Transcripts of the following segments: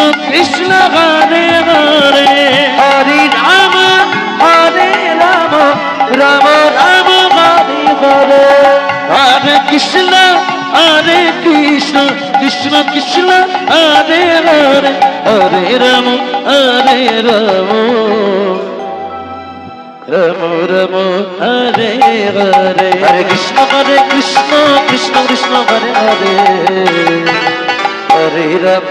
কৃষ্ণ কৃষ্ণ হরে হরে হরে রাম হরে রাম রাম রাম হরে হরে হরে কৃষ্ণ হরে কৃষ্ণ কৃষ্ণ কৃষ্ণ হরে হরে হরে রাম হরে রাম রাম রাম হরে হরে হরে কৃষ্ণ হরে কৃষ্ণ কৃষ্ণ কৃষ্ণ হরে হরে হরে রাম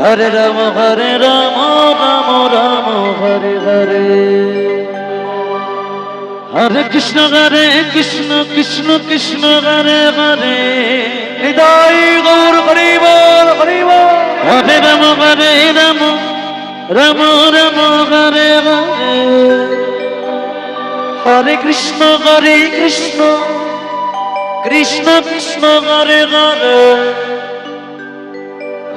হরে রাম হরে রাম রাম রাম হরে হরে। হরে কৃষ্ণ হরে কৃষ্ণ কৃষ্ণ কৃষ্ণ হরে হরে। হৃদয় গৌর হরিব হরিব হরে রাম হরে রাম রাম রাম হরে হরে। হরে কৃষ্ণ হরে কৃষ্ণ কৃষ্ণ কৃষ্ণ হরে হরে।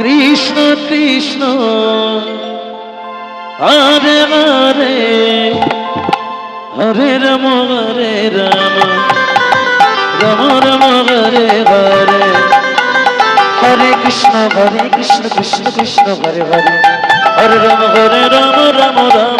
কৃষ্ণ কৃষ্ণ। হরে হরে হরে রাম হরে রাম। রাম রাম হরে হরে হরে কৃষ্ণ হরে কৃষ্ণ কৃষ্ণ কৃষ্ণ, হরে হরে। হরে রাম হরে রাম রাম রাম।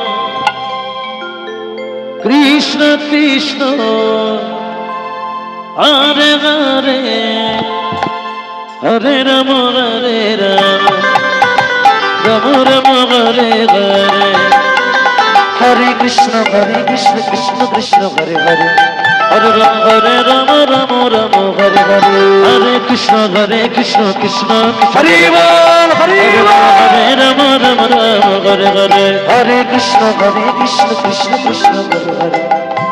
কৃষ্ণ কৃষ্ণ হরে হরে হরে রাম হরে রাম রাম রাম হরে হরে হরে কৃষ্ণ হরে কৃষ্ণ কৃষ্ণ কৃষ্ণ হরে হরে। হরে রাম হরে রাম রাম রাম হরে হরে। হরে কৃষ্ণ হরে কৃষ্ণ কৃষ্ণ হরে হরে হরে রাম রাম রাম হরে হরে। হরে কৃষ্ণ হরে কৃষ্ণ কৃষ্ণ কৃষ্ণ হরে হরে।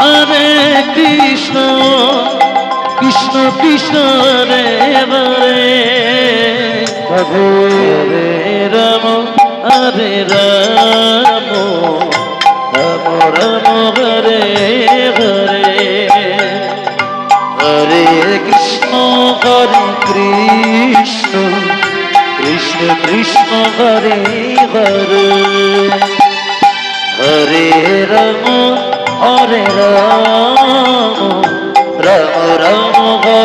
হরে কৃষ্ণ কৃষ্ণ কৃষ্ণ হরে। হরে হরে রাম হরে রাম রাম রাম, হরে হরে। হরে কৃষ্ণ হরে কৃষ্ণ কৃষ্ণ কৃষ্ণ, হরে হরে। হরে রাম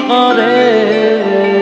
করে